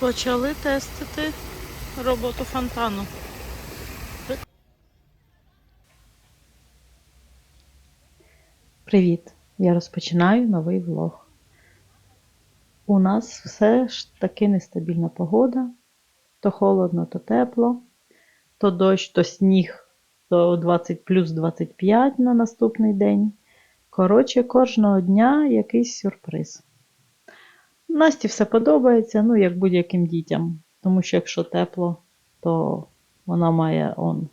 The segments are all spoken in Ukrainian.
Почали тестити роботу фонтану. Привіт! Я розпочинаю новий влог. У нас все ж таки нестабільна погода. То холодно, то тепло, то дощ, то сніг, то 20 плюс 25 на наступний день. Коротше, кожного дня якийсь сюрприз. Насті все подобається, ну, як будь-яким дітям. Тому що якщо тепло, то вона має он,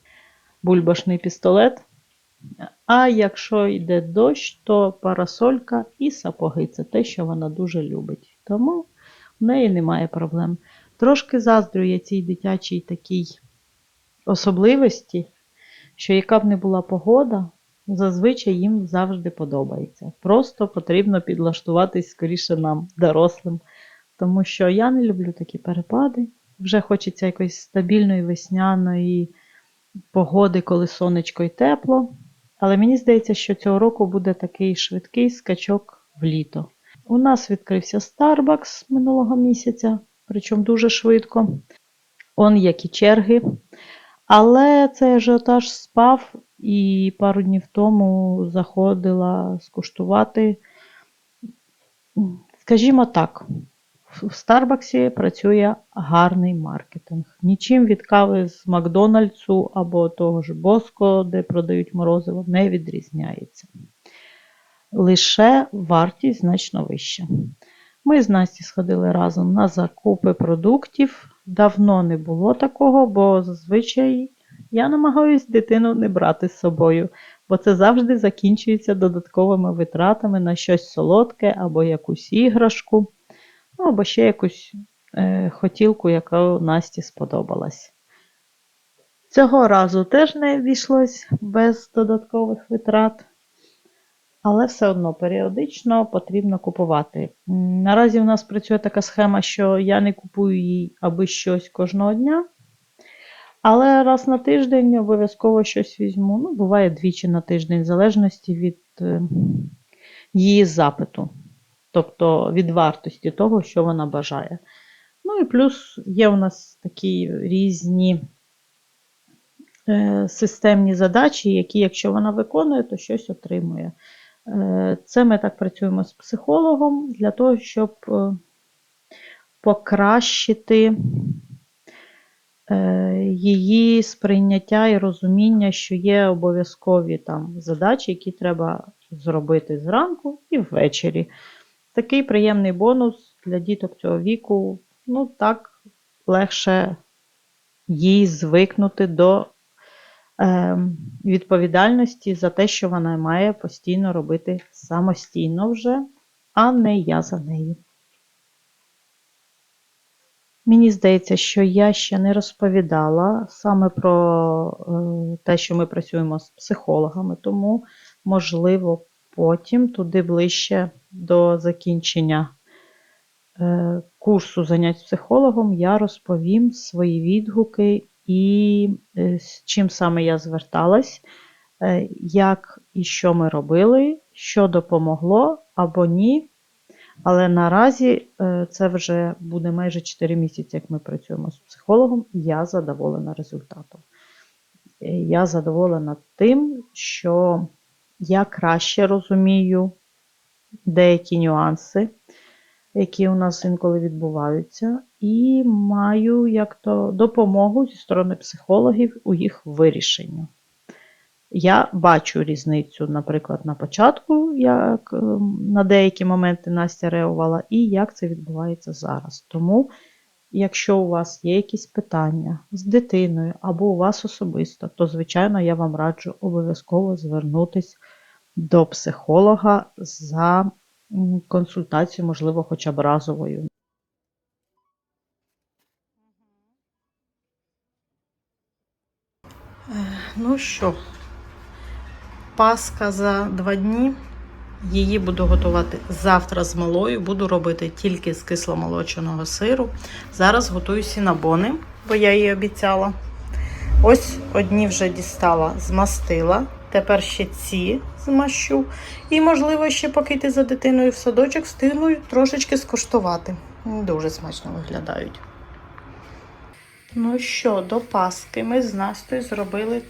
бульбашний пістолет. А якщо йде дощ, то парасолька і сапоги це те, що вона дуже любить. Тому в неї немає проблем. Трошки заздрю я цій дитячій такій особливості, що яка б не була погода, зазвичай їм завжди подобається. Просто потрібно підлаштуватись скоріше нам, дорослим. Тому що я не люблю такі перепади. Вже хочеться якоїсь стабільної весняної погоди, коли сонечко і тепло. Але мені здається, що цього року буде такий швидкий скачок в літо. У нас відкрився Starbucks минулого місяця, причому дуже швидко. Он як і черги. Але цей ажіотаж спав, і пару днів тому заходила скуштувати. Скажімо так, в Старбаксі працює гарний маркетинг. Нічим від кави з Макдональдсу або того ж Боско, де продають морозиво, не відрізняється. Лише вартість значно вища. Ми з Насті сходили разом на закупи продуктів. Давно не було такого, бо зазвичай я намагаюсь дитину не брати з собою, бо це завжди закінчується додатковими витратами на щось солодке або якусь іграшку, ну або ще якусь е, хотілку, яка Насті сподобалась. Цього разу теж не обійшлось без додаткових витрат. Але все одно періодично потрібно купувати. Наразі у нас працює така схема, що я не купую їй аби щось кожного дня. Але раз на тиждень обов'язково щось візьму. Ну, буває двічі на тиждень, в залежності від е, її запиту, тобто від вартості того, що вона бажає. Ну і плюс є у нас такі різні е, системні задачі, які, якщо вона виконує, то щось отримує. Е, Це ми так працюємо з психологом для того, щоб покращити її сприйняття і розуміння, що є обов'язкові там задачі, які треба зробити зранку і ввечері. Такий приємний бонус для діток цього віку. Ну, так легше їй звикнути до е, відповідальності за те, що вона має постійно робити самостійно вже, а не я за нею. Мені здається, що я ще не розповідала саме про е, те, що ми працюємо з психологами, тому, можливо, потім, туди ближче до закінчення е, курсу занять з психологом, я розповім свої відгуки і е, з чим саме я зверталась, як і що ми робили, що допомогло або ні. Але наразі е, це вже буде майже 4 місяці, як ми працюємо з психологом, і я задоволена результатом. Е, Я задоволена тим, що я краще розумію деякі нюанси, які у нас інколи відбуваються, і маю як то допомогу зі сторони психологів у їх вирішенні. Я бачу різницю, наприклад, на початку, як ем, на деякі моменти Настя реагувала, і як це відбувається зараз. Тому, якщо у вас є якісь питання з дитиною або у вас особисто, то, звичайно, я вам раджу обов'язково звернутися до психолога за консультацією, можливо, хоча б разовою. Ну що, Паска за два дні. Її буду готувати завтра з малою. Буду робити тільки з кисломолоченого сиру. Зараз готую сінабони, бо я їй обіцяла. Ось одні вже дістала, змастила. Тепер ще ці змащу. І, можливо, ще поки йти за дитиною в садочок, встигну трошечки скуштувати. Дуже смачно виглядають. Ну що, до Паски ми з Настю зробили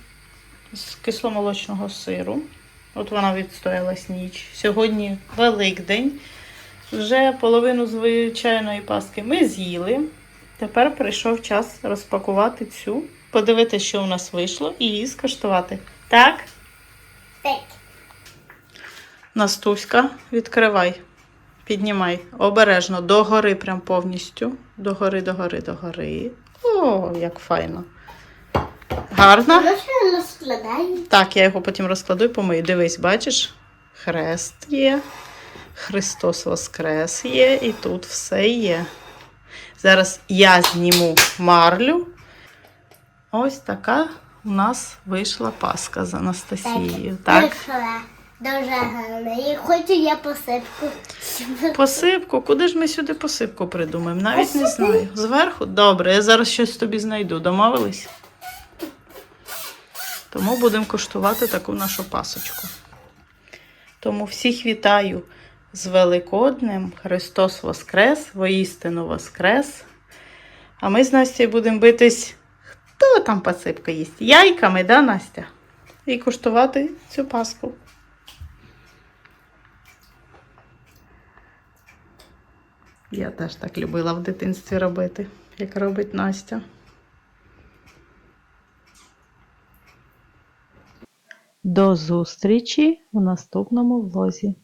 з кисломолочного сиру. От вона відстоялась ніч. Сьогодні Великдень. Вже половину звичайної паски ми з'їли. Тепер прийшов час розпакувати цю, подивитися, що у нас вийшло, і її скуштувати. Так? Так. Настуська, відкривай. Піднімай. Обережно, догори прям повністю. Догори, догори, догори. О, як файно. Гарно? Ще. Так, я його потім розкладу і помию. Дивись, бачиш? Хрест є. Христос Воскрес є, і тут все є. Зараз я зніму марлю. Ось така у нас вийшла Пасха з Анастасією. Так. Вийшла. Дуже гарно. І хочу я посипку. Посипку, куди ж ми сюди посипку придумаємо? Навіть не знаю. Зверху? Добре, я зараз щось тобі знайду. Домовились? Тому будемо коштувати таку нашу пасочку. Тому всіх вітаю з Великоднем. Христос Воскрес, воістину Воскрес. А ми з Настю будемо битись. Хто там посипка їсть? Яйками, да, Настя? І куштувати цю паску. Я теж так любила в дитинстві робити, як робить Настя. До зустрічі в наступному влозі.